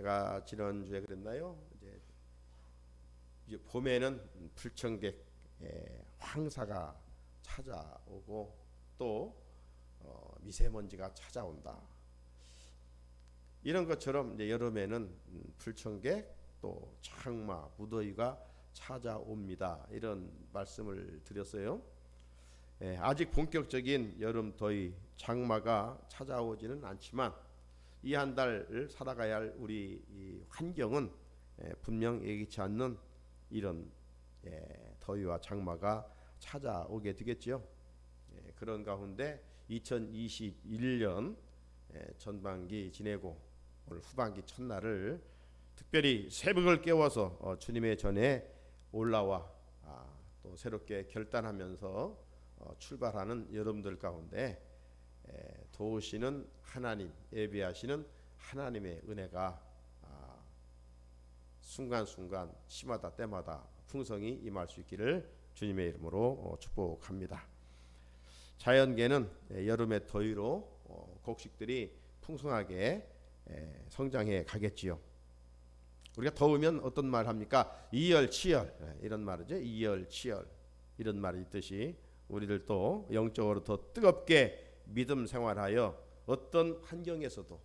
제가 지난 주에 그랬나요? 이제, 이제 봄에는 불청객 예, 황사가 찾아오고 또 어, 미세먼지가 찾아온다. 이런 것처럼 이제 여름에는 음, 불청객 또 장마 무더위가 찾아옵니다. 이런 말씀을 드렸어요. 예, 아직 본격적인 여름 더위 장마가 찾아오지는 않지만 이 한 달을 살아가야 할 우리 이 환경은 예, 분명 예기치 않는 이런 예, 더위와 장마가 찾아오게 되겠죠. 예, 그런 가운데 2021년 예, 전반기 지내고 오늘 후반기 첫날을 특별히 새벽을 깨워서 어, 주님의 전에 올라와 아, 또 새롭게 결단하면서 어, 출발하는 여러분들 가운데 에, 도우시는 하나님 예비하시는 하나님의 은혜가 아, 순간순간 시마다 때마다 풍성히 임할 수 있기를 주님의 이름으로 어, 축복합니다. 자연계는 에, 여름의 더위로 어, 곡식들이 풍성하게 에, 성장해 가겠지요. 우리가 더우면 어떤 말 합니까? 이열치열 예, 이런 말이죠. 이열치열 이런 말이 있듯이 우리들도 영적으로 더 뜨겁게 믿음 생활하여 어떤 환경에서도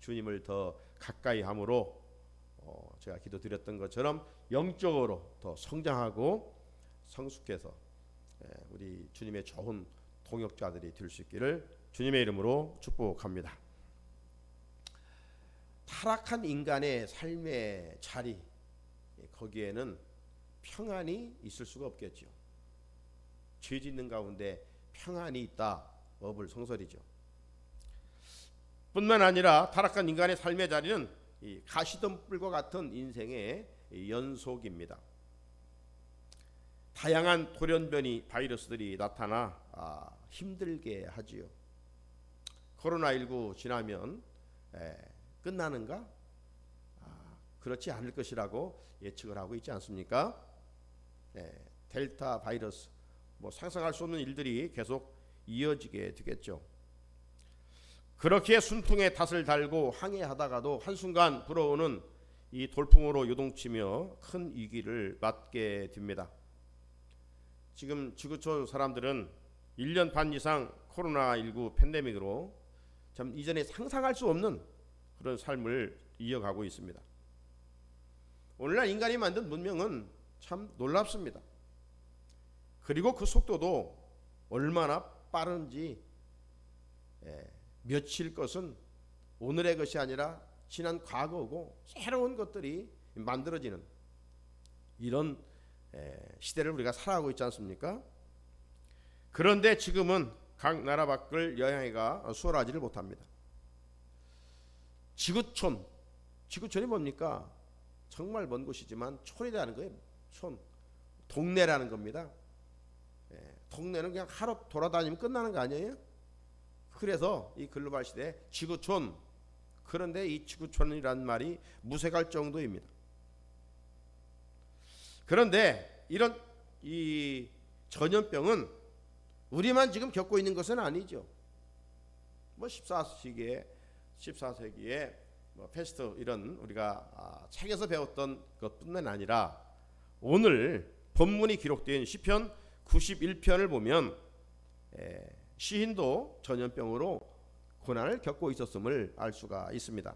주님을 더 가까이 함으로 어, 제가 기도드렸던 것처럼 영적으로 더 성장하고 성숙해서 예, 우리 주님의 좋은 동역자들이 될 수 있기를 주님의 이름으로 축복합니다. 타락한 인간의 삶의 자리 예, 거기에는 평안이 있을 수가 없겠죠. 죄 짓는 가운데 평안이 있다 어불 성설이죠. 뿐만 아니라 타락한 인간의 삶의 자리는 이 가시덤불과 같은 인생의 연속입니다. 다양한 돌연변이 바이러스들이 나타나 아, 힘들게 하지요. 코로나19 지나면 에, 끝나는가? 아, 그렇지 않을 것이라고 예측을 하고 있지 않습니까? 예, 델타 바이러스 뭐 상상할 수 없는 일들이 계속 이어지게 되겠죠. 그렇게 순풍에 닷을 달고 항해하다가도 한순간 불어오는 이 돌풍으로 요동치며 큰 위기를 맞게 됩니다. 지금 지구촌 사람들은 1년 반 이상 코로나19 팬데믹으로 참 이전에 상상할 수 없는 그런 삶을 이어가고 있습니다. 오늘날 인간이 만든 문명은 참 놀랍습니다. 그리고 그 속도도 얼마나 빠른지 예, 며칠 것은 오늘의 것이 아니라 지난 과거고 새로운 것들이 만들어지는 이런 예, 시대를 우리가 살아가고 있지 않습니까? 그런데 지금은 각 나라 밖을 여행해가 수월하지를 못합니다. 지구촌, 지구촌이 뭡니까? 정말 먼 곳이지만 촌이라는 거예요. 촌, 동네라는 겁니다. 예, 동네는 그냥 하루 돌아다니면 끝나는 거 아니에요? 그래서 이 글로벌 시대 지구촌 그런데 이 지구촌이라는 말이 무색할 정도입니다. 그런데 이런 이 전염병은 우리만 지금 겪고 있는 것은 아니죠. 뭐 14세기에 14세기에 뭐 패스트 이런 우리가 아, 책에서 배웠던 것뿐만 아니라 오늘 본문이 기록된 시편 91편을 보면 에, 시인도 전염병으로 고난을 겪고 있었음을 알 수가 있습니다.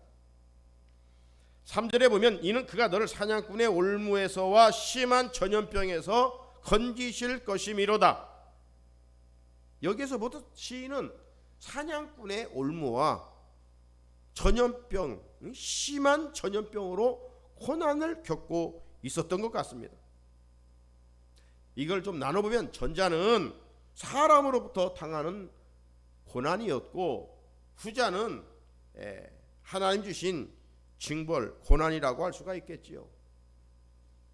3절에 보면 이는 그가 너를 사냥꾼의 올무에서와 심한 전염병에서 건지실 것이미로다. 여기서부터 시인은 사냥꾼의 올무와 전염병, 심한 전염병으로 고난을 겪고 있었던 것 같습니다. 이걸 좀 나눠보면 전자는 사람으로부터 당하는 고난이었고 후자는 하나님 주신 징벌 고난이라고 할 수가 있겠지요.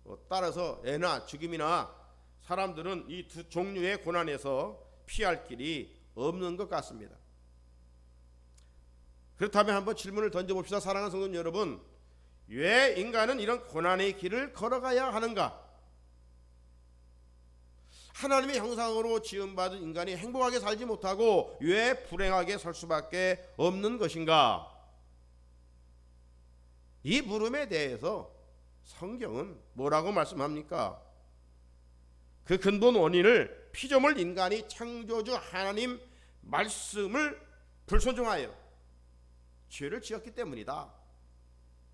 뭐 따라서 애나 죽임이나 사람들은 이 두 종류의 고난에서 피할 길이 없는 것 같습니다. 그렇다면 한번 질문을 던져봅시다. 사랑하는 성도 여러분, 왜 인간은 이런 고난의 길을 걸어가야 하는가? 하나님의 형상으로 지음받은 인간이 행복하게 살지 못하고 왜 불행하게 살 수밖에 없는 것인가? 이 물음에 대해서 성경은 뭐라고 말씀합니까? 그 근본 원인을 피조물 인간이 창조주 하나님 말씀을 불순종하여 죄를 지었기 때문이다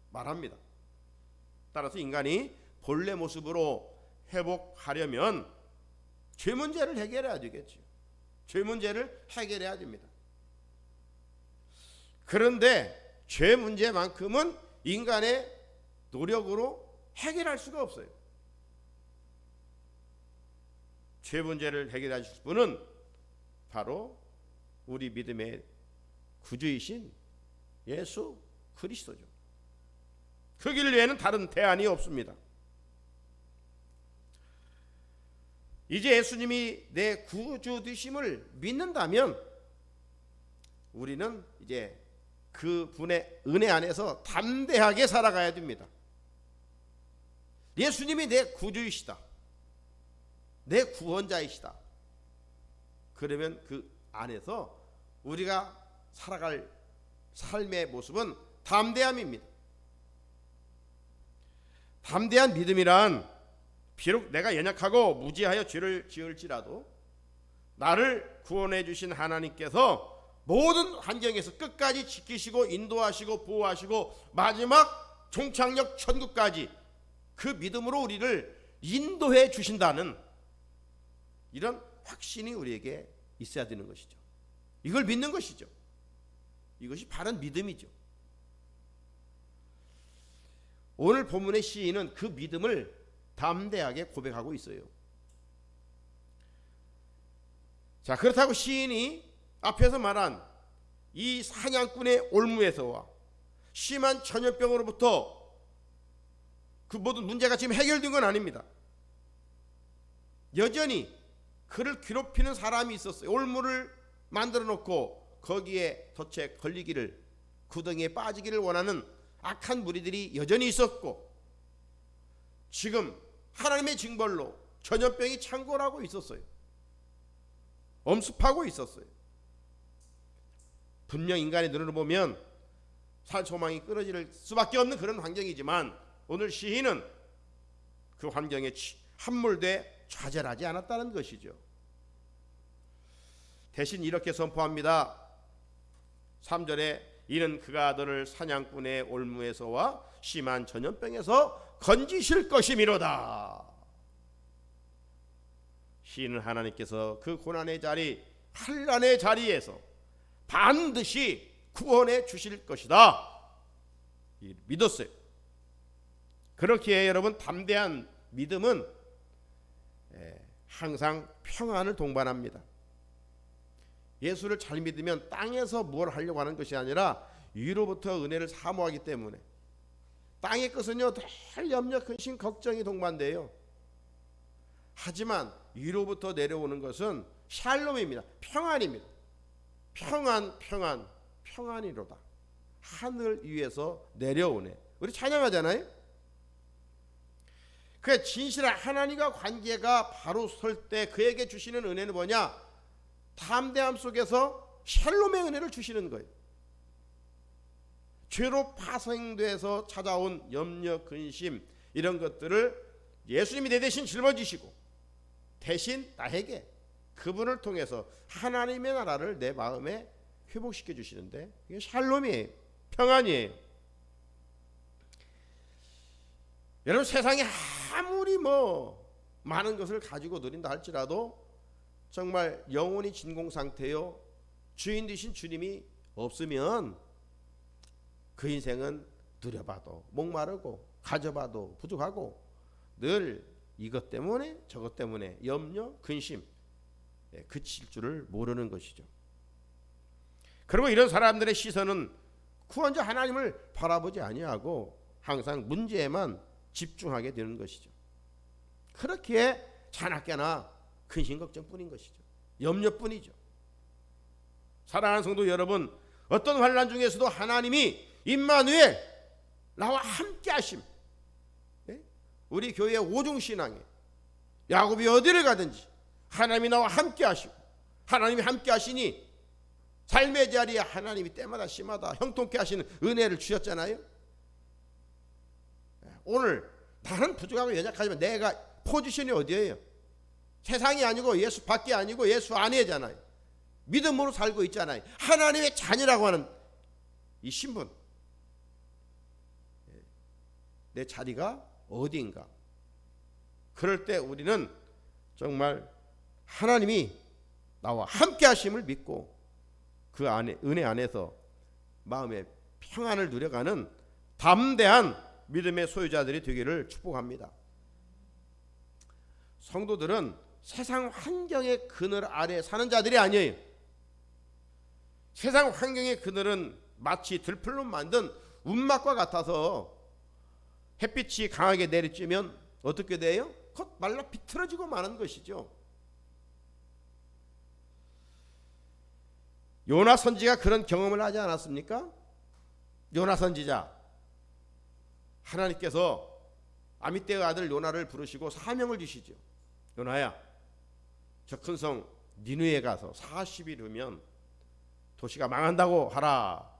말합니다. 따라서 인간이 본래 모습으로 회복하려면 죄 문제를 해결해야 되겠죠. 죄 문제를 해결해야 됩니다. 그런데 죄 문제만큼은 인간의 노력으로 해결할 수가 없어요. 죄 문제를 해결하실 분은 바로 우리 믿음의 구주이신 예수 그리스도죠. 그 길 외에는 다른 대안이 없습니다. 이제 예수님이 내 구주 되심을 믿는다면 우리는 이제 그 분의 은혜 안에서 담대하게 살아가야 됩니다. 예수님이 내 구주이시다. 내 구원자이시다. 그러면 그 안에서 우리가 살아갈 삶의 모습은 담대함입니다. 담대한 믿음이란 비록 내가 연약하고 무지하여 죄를 지을지라도 나를 구원해 주신 하나님께서 모든 환경에서 끝까지 지키시고 인도하시고 보호하시고 마지막 종착역 천국까지 그 믿음으로 우리를 인도해 주신다는 이런 확신이 우리에게 있어야 되는 것이죠. 이걸 믿는 것이죠. 이것이 바른 믿음이죠. 오늘 본문의 시인은 그 믿음을 담대하게 고백하고 있어요. 자, 그렇다고 시인이 앞에서 말한 이 사냥꾼의 올무에서와 심한 전염병으로부터 그 모든 문제가 지금 해결된 건 아닙니다. 여전히 그를 괴롭히는 사람이 있었어요. 올무를 만들어 놓고 거기에 덫에 걸리기를 구덩이에 빠지기를 원하는 악한 무리들이 여전히 있었고 지금 하나님의 징벌로 전염병이 창궐하고 있었어요. 엄습하고 있었어요. 분명 인간의 눈으로 보면 산소망이 끊어질 수밖에 없는 그런 환경이지만 오늘 시인은 그 환경에 함몰돼 좌절하지 않았다는 것이죠. 대신 이렇게 선포합니다. 3절에 이는 그가 너를 사냥꾼의 올무에서와 심한 전염병에서 건지실 것이미로다. 시인은 하나님께서 그 고난의 자리, 환란의 자리에서 반드시 구원해 주실 것이다. 믿었어요. 그렇기에 여러분 담대한 믿음은 항상 평안을 동반합니다. 예수를 잘 믿으면 땅에서 뭘 하려고 하는 것이 아니라 위로부터 은혜를 사모하기 때문에 땅의 것은요 늘 염려 근심 걱정이 동반돼요. 하지만 위로부터 내려오는 것은 샬롬입니다. 평안입니다. 평안 평안 평안이로다. 하늘 위에서 내려오네. 우리 찬양하잖아요. 그 진실한 하나님과 관계가 바로 설 때 그에게 주시는 은혜는 뭐냐? 담대함 속에서 샬롬의 은혜를 주시는 거예요. 죄로 파생돼서 찾아온 염려, 근심 이런 것들을 예수님이 내 대신 짊어지시고 대신 나에게 그분을 통해서 하나님의 나라를 내 마음에 회복시켜 주시는데 이게 샬롬이에요. 평안이에요. 여러분 세상에 아무리 뭐 많은 것을 가지고 누린다 할지라도 정말 영혼이 진공 상태요 주인 되신 주님이 없으면 그 인생은 누려봐도 목마르고 가져봐도 부족하고 늘 이것 때문에 저것 때문에 염려 근심 예, 그칠 줄을 모르는 것이죠. 그리고 이런 사람들의 시선은 구원자 하나님을 바라보지 아니하고 항상 문제에만 집중하게 되는 것이죠. 그렇기에 자나깨나 근심 걱정뿐인 것이죠. 염려뿐이죠. 사랑하는 성도 여러분, 어떤 환란 중에서도 하나님이 임마누엘 나와 함께 하심. 예? 우리 교회 오중 신앙에 야곱이 어디를 가든지 하나님이 나와 함께 하시고 하나님이 함께 하시니 삶의 자리에 하나님이 때마다 시마다 형통케 하시는 은혜를 주셨잖아요. 오늘 나는 부족하고 연약하지만 내가 포지션이 어디예요? 세상이 아니고 예수 밖에 아니고 예수 안에잖아요. 믿음으로 살고 있잖아요. 하나님의 자녀라고 하는 이 신분. 내 자리가 어디인가? 그럴 때 우리는 정말 하나님이 나와 함께 하심을 믿고 그 안에 은혜 안에서 마음의 평안을 누려가는 담대한 믿음의 소유자들이 되기를 축복합니다. 성도들은 세상 환경의 그늘 아래 사는 자들이 아니에요. 세상 환경의 그늘은 마치 들풀로 만든 운막과 같아서 햇빛이 강하게 내리쬐면 어떻게 돼요? 곧 말라 비틀어지고 마는 것이죠. 요나 선지가 그런 경험을 하지 않았습니까? 요나 선지자 하나님께서 아미떼의 아들 요나를 부르시고 사명을 주시죠. 요나야, 저 큰 성 니누에 가서 40일 후면 도시가 망한다고 하라.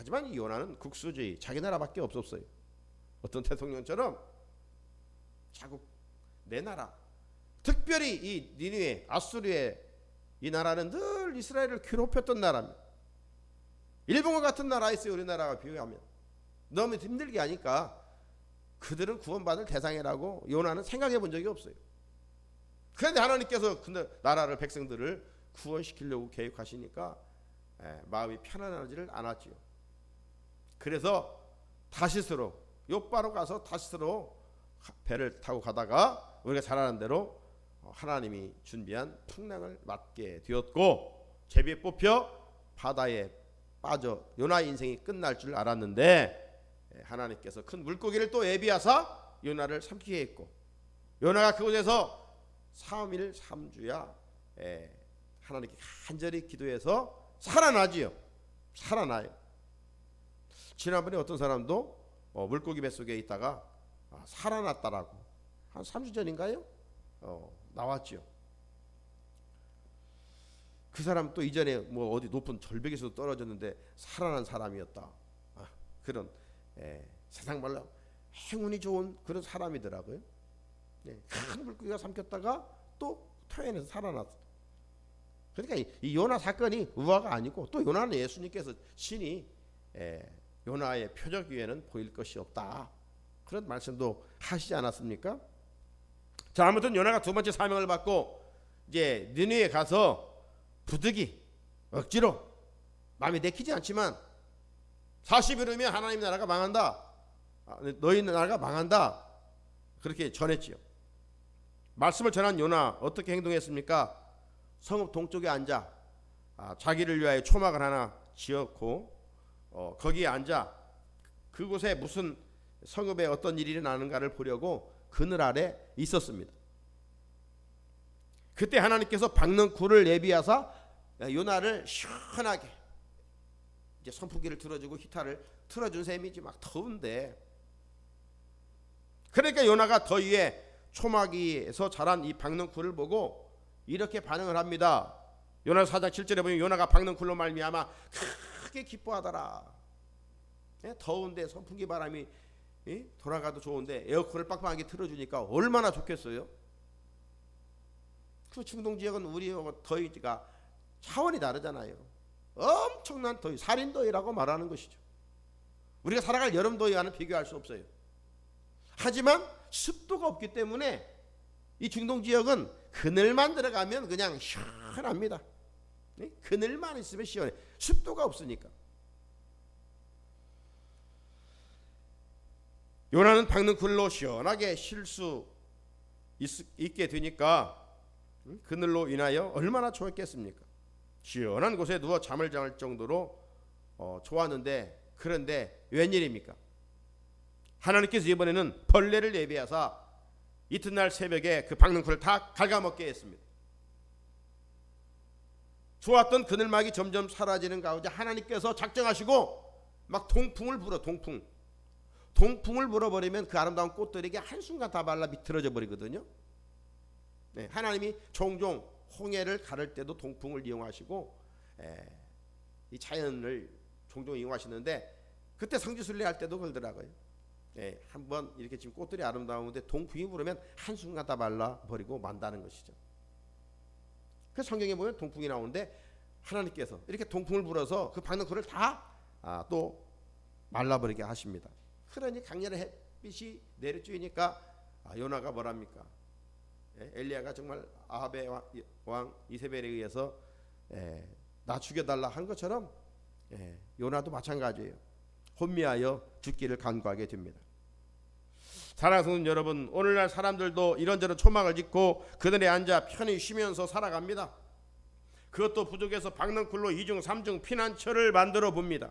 하지만 이 요나는 국수주의, 자기 나라밖에 없었어요. 어떤 대통령처럼 자국 내 나라, 특별히 이 니누에 아수르의 이 나라는 늘 이스라엘을 괴롭혔던 나라입니다. 일본과 같은 나라에 있어요. 우리나라가 비교하면 너무 힘들게 하니까 그들은 구원받을 대상이라고 요나는 생각해 본 적이 없어요. 그런데 하나님께서 그 나라를 백성들을 구원시키려고 계획하시니까 예, 마음이 편안하지를 않았지요. 그래서 다시스로 요바로 가서 다시스로 배를 타고 가다가 우리가 잘 아는 대로 하나님이 준비한 풍랑을 맞게 되었고 제비에 뽑혀 바다에 빠져 요나 인생이 끝날 줄 알았는데 예, 하나님께서 큰 물고기를 또 예비하사 요나를 삼키게 했고 요나가 그곳에서 3일 3주야 예, 하나님께 간절히 기도해서 살아나지요. 살아나요. 지난번에 어떤 사람도 어, 물고기 뱃속에 있다가 아, 살아났다라고 한 3주 전인가요? 어, 나왔지요. 그 사람 또 이전에 뭐 어디 높은 절벽에서 떨어졌는데 살아난 사람이었다. 아, 그런 예, 세상 말로 행운이 좋은 그런 사람이더라고요. 예, 큰 물고기가 삼켰다가 또 토해내서 살아났어. 그러니까 이, 이 요나 사건이 우화가 아니고 또 요나는 예수님께서 신이 예, 요나의 표적 위에는 보일 것이 없다. 그런 말씀도 하시지 않았습니까? 자 아무튼 요나가 두 번째 사명을 받고 이제 니느에 가서 부득이 억지로 마음에 내키지 않지만 40일 후면 하나님 나라가 망한다. 아, 너희 나라가 망한다. 그렇게 전했지요. 말씀을 전한 요나 어떻게 행동했습니까? 성읍 동쪽에 앉아 아, 자기를 위하여 초막을 하나 지었고 어, 거기에 앉아 그곳에 무슨 성읍에 어떤 일이 일어나는가를 보려고 그늘 아래 있었습니다. 그때 하나님께서 박는 굴을 예비하사 요나를 시원하게 이제 선풍기를 틀어주고 히타를 틀어준 셈이지 막 더운데 그러니까 요나가 더위에 초막이에서 자란 이 박는 굴을 보고 이렇게 반응을 합니다. 요나 4장 7절에 보면 요나가 박는 굴로 말미암아 크게 기뻐하더라. 예? 더운데 선풍기 바람이 예? 돌아가도 좋은데 에어컨을 빡빡하게 틀어주니까 얼마나 좋겠어요. 그 중동 지역은 우리 더위가 차원이 다르잖아요. 엄청난 더위, 살인 더위라고 말하는 것이죠. 우리가 살아갈 여름 더위와는 비교할 수 없어요. 하지만 습도가 없기 때문에 이 중동 지역은 그늘만 들어가면 그냥 시원합니다. 네? 그늘만 있으면 시원해. 습도가 없으니까. 요나는 박는 굴로 시원하게 쉴 수 있게 되니까 그늘로 인하여 얼마나 좋았겠습니까? 시원한 곳에 누워 잠을 잘 정도로 어, 좋았는데 그런데 웬일입니까? 하나님께서 이번에는 벌레를 예비하사 이튿날 새벽에 그 박는 굴을 다 갉아먹게 했습니다. 좋았던 그늘막이 점점 사라지는 가운데 하나님께서 작정하시고 막 동풍을 불어 동풍 동풍을 불어버리면 그 아름다운 꽃들에게 한순간 다 말라 비틀어져 버리거든요. 네, 하나님이 종종 홍해를 가를 때도 동풍을 이용하시고 에, 이 자연을 종종 이용하시는데 그때 성지순례 할 때도 그러더라고요. 예, 한번 이렇게 지금 꽃들이 아름다운데 동풍이 불으면 한 순간 다 말라 버리고 만다는 것이죠. 그 성경에 보면 동풍이 나오는데 하나님께서 이렇게 동풍을 불어서 그 박는 풀을 다또 아, 또 말라버리게 하십니다. 그러니 강렬한 햇빛이 내려쬐니까 아, 요나가 뭐랍니까? 예, 엘리야가 정말 아합의 왕, 왕 이세벨에 의해서 예, 나 죽여달라 한 것처럼 예, 요나도 마찬가지예요. 혼미하여 죽기를 간구하게 됩니다. 사랑하는 여러분, 오늘날 사람들도 이런저런 초막을 짓고 그늘에 앉아 편히 쉬면서 살아갑니다. 그것도 부족해서 박넝쿨로 이중 삼중 피난처를 만들어 봅니다.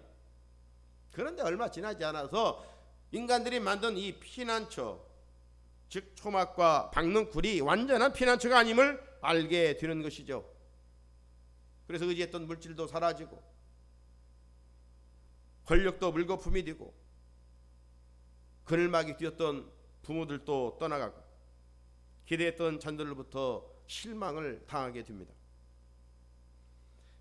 그런데 얼마 지나지 않아서 인간들이 만든 이 피난처, 즉 초막과 박넝쿨이 완전한 피난처가 아님을 알게 되는 것이죠. 그래서 의지했던 물질도 사라지고 권력도 물거품이 되고 그늘막이 뛰었던 부모들도 떠나가고 기대했던 잔들로부터 실망을 당하게 됩니다.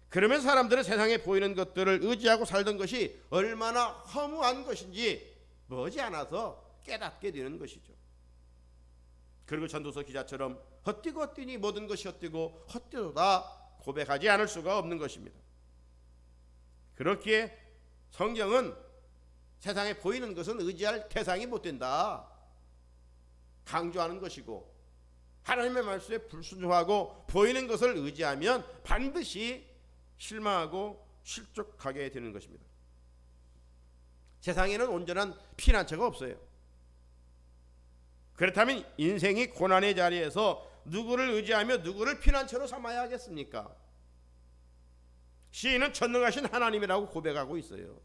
그러면 사람들은 세상에 보이는 것들을 의지하고 살던 것이 얼마나 허무한 것인지 머지않아서 깨닫게 되는 것이죠. 그리고 전도서 기자처럼 헛되고 헛되니 모든 것이 헛되고 헛되도다 고백하지 않을 수가 없는 것입니다. 그렇기에 성경은 세상에 보이는 것은 의지할 대상이 못 된다. 강조하는 것이고 하나님의 말씀에 불순종하고 보이는 것을 의지하면 반드시 실망하고 실족하게 되는 것입니다. 세상에는 온전한 피난처가 없어요. 그렇다면 인생이 고난의 자리에서 누구를 의지하며 누구를 피난처로 삼아야 하겠습니까? 시인은 전능하신 하나님이라고 고백하고 있어요.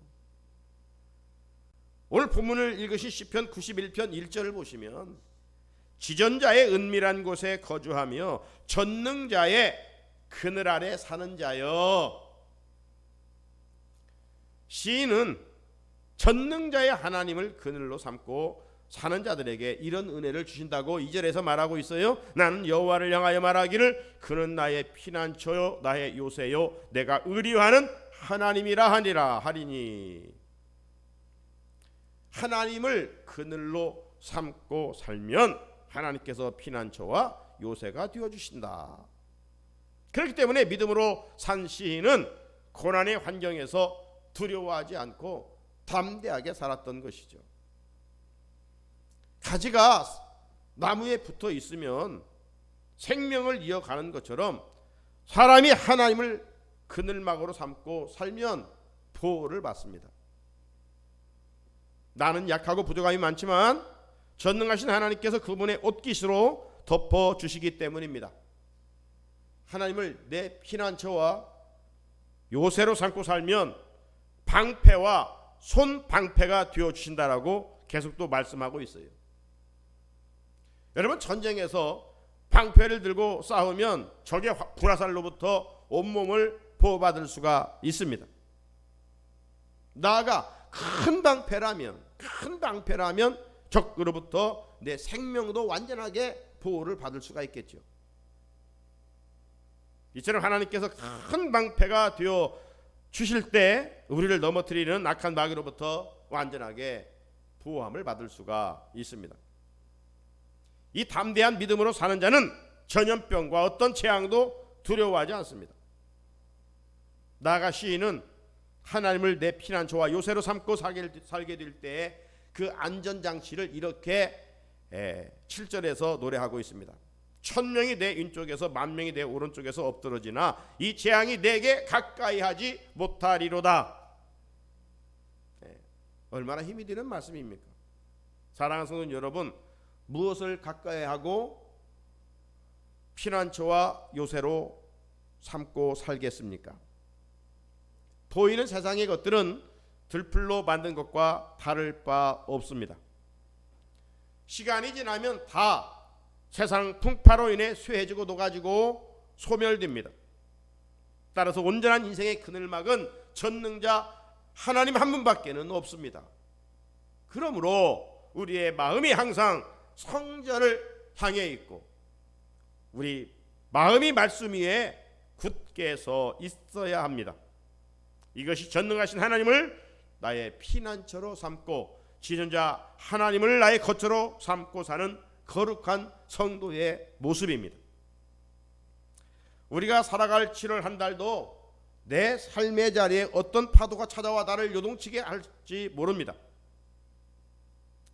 오늘 본문을 읽으신 시편 91편 1절을 보시면 지전자의 은밀한 곳에 거주하며 전능자의 그늘 아래 사는 자여 시인은 전능자의 하나님을 그늘로 삼고 사는 자들에게 이런 은혜를 주신다고 이절에서 말하고 있어요. 나는 여호와를 향하여 말하기를 그는 나의 피난처요 나의 요새요 내가 의리하는 하나님이라 하니라 하리니 하나님을 그늘로 삼고 살면 하나님께서 피난처와 요새가 되어 주신다. 그렇기 때문에 믿음으로 산 시인은 고난의 환경에서 두려워하지 않고 담대하게 살았던 것이죠. 가지가 나무에 붙어 있으면 생명을 이어가는 것처럼 사람이 하나님을 그늘막으로 삼고 살면 보호를 받습니다. 나는 약하고 부족함이 많지만 전능하신 하나님께서 그분의 옷깃으로 덮어 주시기 때문입니다. 하나님을 내 피난처와 요새로 삼고 살면 방패와 손 방패가 되어 주신다라고 계속 또 말씀하고 있어요. 여러분 전쟁에서 방패를 들고 싸우면 적의 불화살로부터 온몸을 보호받을 수가 있습니다. 나아가 큰 방패라면 큰 방패라면 적으로부터 내 생명도 완전하게 보호를 받을 수가 있겠죠. 이처럼 하나님께서 큰 방패가 되어 주실 때 우리를 넘어뜨리는 악한 마귀로부터 완전하게 보호함을 받을 수가 있습니다. 이 담대한 믿음으로 사는 자는 전염병과 어떤 재앙도 두려워하지 않습니다. 나아가 시인은 하나님을 내 피난처와 요새로 삼고 살게 될 때 그 안전장치를 이렇게 7절에서 노래하고 있습니다. 천 명이 내 왼쪽에서 만 명이 내 오른쪽에서 엎드러지나 이 재앙이 내게 가까이 하지 못하리로다. 네. 얼마나 힘이 드는 말씀입니까? 사랑하는 성도 여러분, 무엇을 가까이 하고 피난처와 요새로 삼고 살겠습니까? 보이는 세상의 것들은 들풀로 만든 것과 다를 바 없습니다. 시간이 지나면 다 세상 풍파로 인해 쇠해지고 녹아지고 소멸됩니다. 따라서 온전한 인생의 그늘막은 전능자 하나님 한 분밖에는 없습니다. 그러므로 우리의 마음이 항상 성전을 향해 있고 우리 마음이 말씀 위에 굳게 서 있어야 합니다. 이것이 전능하신 하나님을 나의 피난처로 삼고 지존자 하나님을 나의 거처로 삼고 사는 거룩한 성도의 모습입니다. 우리가 살아갈 7월 한 달도 내 삶의 자리에 어떤 파도가 찾아와 나를 요동치게 할지 모릅니다.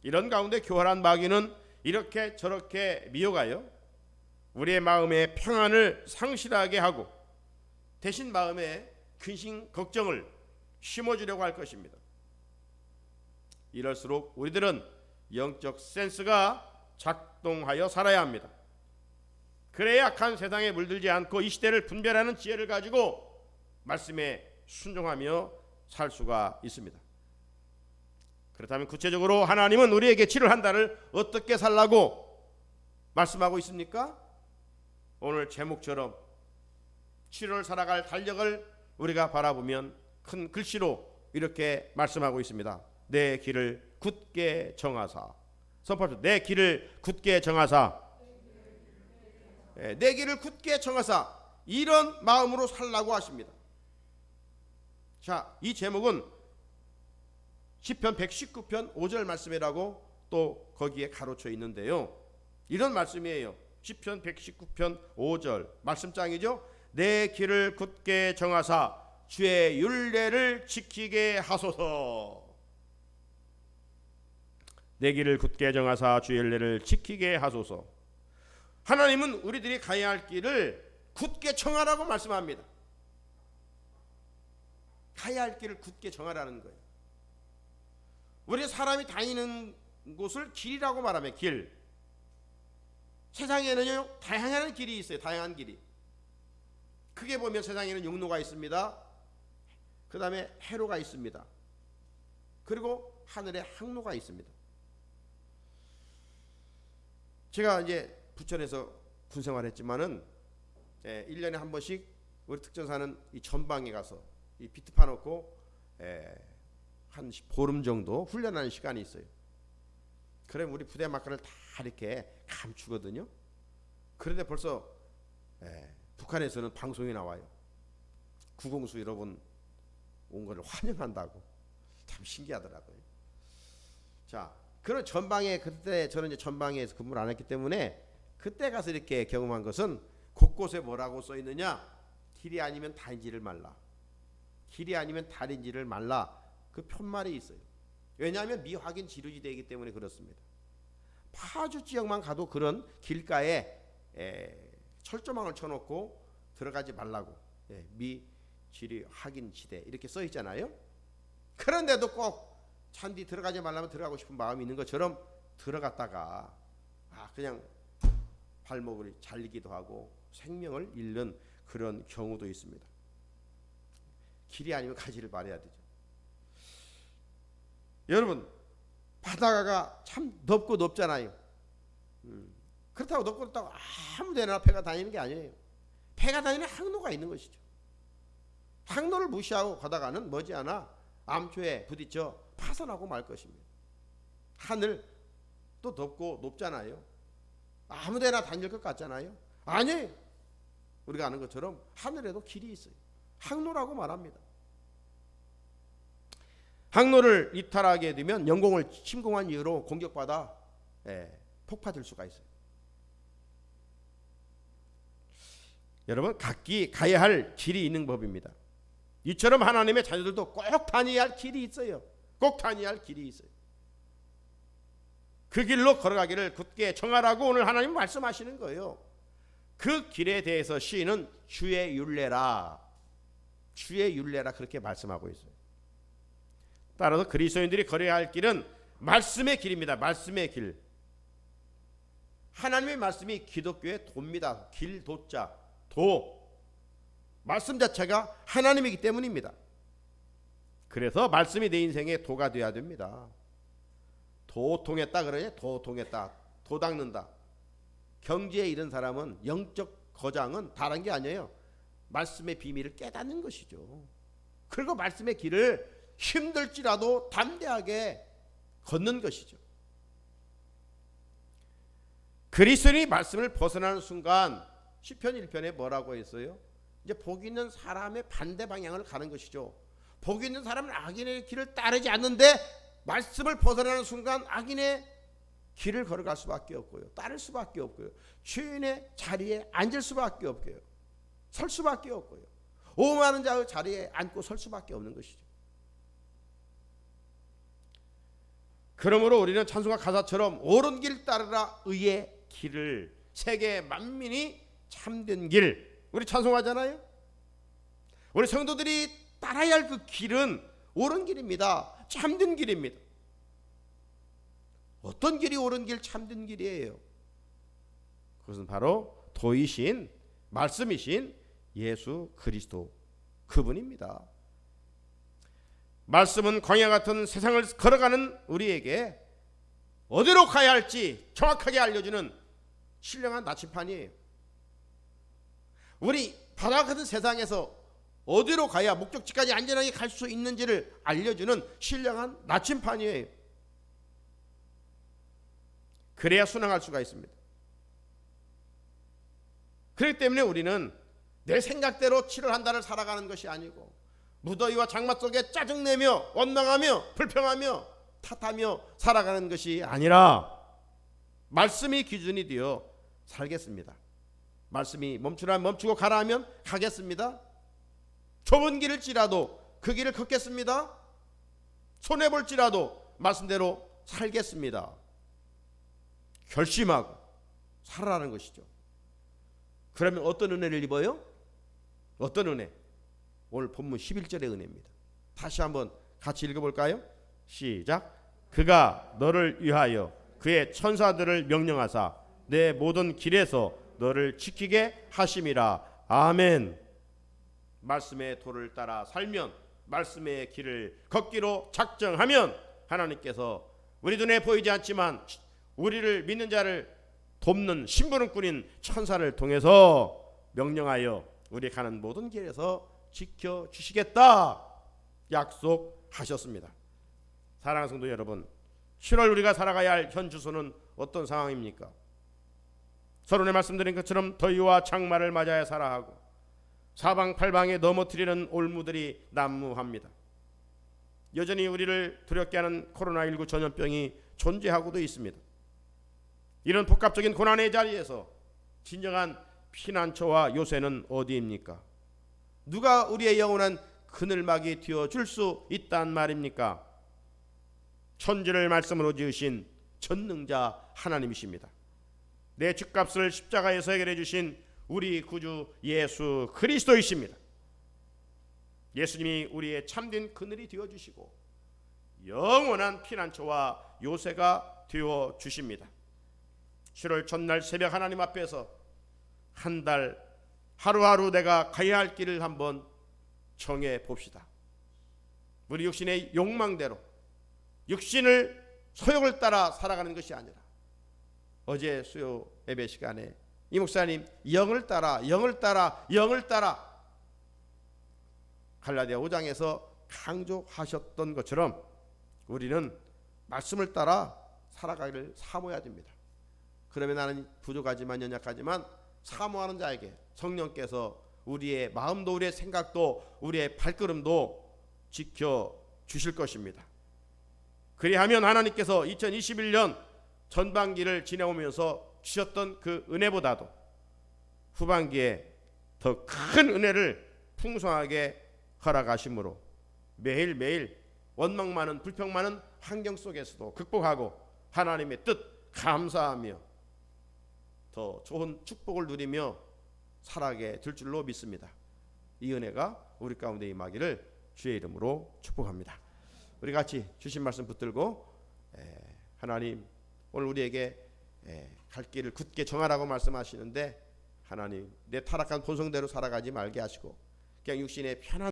이런 가운데 교활한 마귀는 이렇게 저렇게 미워가요. 우리의 마음에 평안을 상실하게 하고 대신 마음에 근심 걱정을 심어주려고 할 것입니다. 이럴수록 우리들은 영적 센스가 작동하여 살아야 합니다. 그래야 악한 세상에 물들지 않고 이 시대를 분별하는 지혜를 가지고 말씀에 순종하며 살 수가 있습니다. 그렇다면 구체적으로 하나님은 우리에게 7월 한 달을 어떻게 살라고 말씀하고 있습니까? 오늘 제목처럼 7월 살아갈 달력을 우리가 바라보면 큰 글씨로 이렇게 말씀하고 있습니다. 내 길을 굳게 정하사. 선포합시다. 내 길을 굳게 정하사. 예, 내 길을 굳게 정하사. 이런 마음으로 살라고 하십니다. 자, 이 제목은 시편 119편 5절 말씀이라고 또 거기에 가로쳐 있는데요. 이런 말씀이에요. 시편 119편 5절 말씀장이죠. 내 길을 굳게 정하사 주의 율례를 지키게 하소서. 내 길을 굳게 정하사 주의 율례를 지키게 하소서. 하나님은 우리들이 가야 할 길을 굳게 정하라고 말씀합니다. 가야 할 길을 굳게 정하라는 거예요. 우리 사람이 다니는 곳을 길이라고 말하면 길. 세상에는요 다양한 길이 있어요. 다양한 길이. 크게 보면 세상에는 육로가 있습니다. 그 다음에 해로가 있습니다. 그리고 하늘에 항로가 있습니다. 제가 이제 부천에서 군 생활했지만은 예, 1년에 한 번씩 우리 특전사는 이 전방에 가서 이 비트 파놓고 예, 한 보름 정도 훈련하는 시간이 있어요. 그럼 우리 부대 마크를 다 이렇게 감추거든요. 그런데 벌써 예, 북한에서는 방송이 나와요. 구공수 여러분 온 것을 환영한다고 참 신기하더라고요. 자, 그런 전방에 그때 저는 이제 전방에서 근무를 안 했기 때문에 그때 가서 이렇게 경험한 것은 곳곳에 뭐라고 써 있느냐? 길이 아니면 다인지를 말라. 길이 아니면 다인지를 말라. 그 편말이 있어요. 왜냐하면 미확인 지류지대이기 때문에 그렇습니다. 파주 지역만 가도 그런 길가에 에, 철조망을 쳐놓고 들어가지 말라고 예, 미 지리 확인 지대 이렇게 써 있잖아요. 그런데도 꼭 잔디 들어가지 말라면 들어가고 싶은 마음이 있는 것처럼 들어갔다가 아 그냥 발목을 잘리기도 하고 생명을 잃는 그런 경우도 있습니다. 길이 아니면 가지를 말해야 되죠. 여러분 바다가 참 넓고 넓잖아요. 음, 그렇다고 넓고 넓다고 아무데나 배가 다니는 게 아니에요. 배가 다니는 항로가 있는 것이죠. 항로를 무시하고 가다가는 머지않아 암초에 부딪혀 파손하고 말 것입니다. 하늘 또 덥고 높잖아요. 아무데나 다닐 것 같잖아요. 아니, 우리가 아는 것처럼 하늘에도 길이 있어요. 항로라고 말합니다. 항로를 이탈하게 되면 영공을 침공한 이유로 공격받아 예, 폭파될 수가 있어요. 여러분 각기 가야 할 길이 있는 법입니다. 이처럼 하나님의 자녀들도 꼭 다녀야 할 길이 있어요. 꼭 다녀야 할 길이 있어요. 그 길로 걸어가기를 굳게 정하라고 오늘 하나님 말씀하시는 거예요. 그 길에 대해서 시인은 주의 율례라, 주의 율례라 그렇게 말씀하고 있어요. 따라서 그리스도인들이 걸어야 할 길은 말씀의 길입니다. 말씀의 길. 하나님의 말씀이 기독교의 도입니다. 길 도자 도. 말씀 자체가 하나님이기 때문입니다. 그래서 말씀이 내 인생의 도가 되어야 됩니다. 도 통했다 그러냐? 도 통했다. 도 닦는다. 경지에 이른 사람은 영적 거장은 다른 게 아니에요. 말씀의 비밀을 깨닫는 것이죠. 그리고 말씀의 길을 힘들지라도 담대하게 걷는 것이죠. 그리스도인이 말씀을 벗어나는 순간 시편 1편에 뭐라고 했어요? 이제 복 있는 사람의 반대 방향을 가는 것이죠. 복 있는 사람은 악인의 길을 따르지 않는데 말씀을 벗어나는 순간 악인의 길을 걸어갈 수밖에 없고요. 따를 수밖에 없고요. 죄인의 자리에 앉을 수밖에 없고요. 설 수밖에 없고요. 오만한 자의 자리에 앉고 설 수밖에 없는 것이죠. 그러므로 우리는 찬송가 가사처럼 옳은 길 따르라 의의 길을 세계 만민이 참된 길 우리 찬송하잖아요. 우리 성도들이 따라야 할 그 길은 옳은 길입니다. 참된 길입니다. 어떤 길이 옳은 길, 참된 길이에요? 그것은 바로 도이신 말씀이신 예수 그리스도 그분입니다. 말씀은 광야 같은 세상을 걸어가는 우리에게 어디로 가야 할지 정확하게 알려주는 신령한 나침판이에요. 우리 바다 같은 세상에서 어디로 가야 목적지까지 안전하게 갈 수 있는지를 알려주는 신령한 나침판이에요. 그래야 순항할 수가 있습니다. 그렇기 때문에 우리는 내 생각대로 7월 한 달을 살아가는 것이 아니고 무더위와 장마 속에 짜증내며 원망하며 불평하며 탓하며 살아가는 것이 아니라 말씀이 기준이 되어 살겠습니다. 말씀이 멈추라 멈추고 가라 하면 가겠습니다. 좁은 길을 지라도 그 길을 걷겠습니다. 손해 볼지라도 말씀대로 살겠습니다. 결심하고 살아라는 것이죠. 그러면 어떤 은혜를 입어요? 어떤 은혜? 오늘 본문 11절의 은혜입니다. 다시 한번 같이 읽어볼까요? 시작. 그가 너를 위하여 그의 천사들을 명령하사 내 모든 길에서 너를 지키게 하심이라. 아멘. 말씀의 도를 따라 살면 말씀의 길을 걷기로 작정하면 하나님께서 우리 눈에 보이지 않지만 우리를 믿는 자를 돕는 심부름꾼인 천사를 통해서 명령하여 우리 가는 모든 길에서 지켜 주시겠다 약속하셨습니다. 사랑하는 성도 여러분, 7월 우리가 살아가야 할 현 주소는 어떤 상황입니까? 서론에 말씀드린 것처럼 더위와 장마를 맞아야 살아하고 사방팔방에 넘어뜨리는 올무들이 난무합니다. 여전히 우리를 두렵게 하는 코로나19 전염병이 존재하고도 있습니다. 이런 복합적인 고난의 자리에서 진정한 피난처와 요새는 어디입니까? 누가 우리의 영원한 그늘막이 되어 줄 수 있단 말입니까? 천지를 말씀으로 지으신 전능자 하나님이십니다. 내 죄값을 십자가에서 해결해 주신 우리 구주 예수 그리스도이십니다. 예수님이 우리의 참된 그늘이 되어 주시고 영원한 피난처와 요새가 되어 주십니다. 7월 첫날 새벽 하나님 앞에서 한 달 하루하루 내가 가야 할 길을 한번 정해 봅시다. 우리 육신의 욕망대로 육신을 소욕을 따라 살아가는 것이 아니라 어제 수요 예배 시간에 이 목사님 영을 따라 영을 따라 영을 따라 갈라디아 5장에서 강조하셨던 것처럼 우리는 말씀을 따라 살아가기를 사모해야 됩니다. 그러면 나는 부족하지만 연약하지만 사모하는 자에게 성령께서 우리의 마음도 우리의 생각도 우리의 발걸음도 지켜 주실 것입니다. 그리하면 하나님께서 2021년 전반기를 지내오면서 주셨던 그 은혜보다도 후반기에 더 큰 은혜를 풍성하게 허락하심으로 매일매일 원망 많은 불평 많은 환경 속에서도 극복하고 하나님의 뜻 감사하며 더 좋은 축복을 누리며 살아게 될 줄로 믿습니다. 이 은혜가 우리 가운데 임하기를 주의 이름으로 축복합니다. 우리 같이 주신 말씀 붙들고 에, 하나님 오늘 우리에게 에, 갈 길을 굳게 정하라고 말씀하시는데 하나님 내 타락한 본성대로 살아가지 말게 하시고 그냥 육신의 편한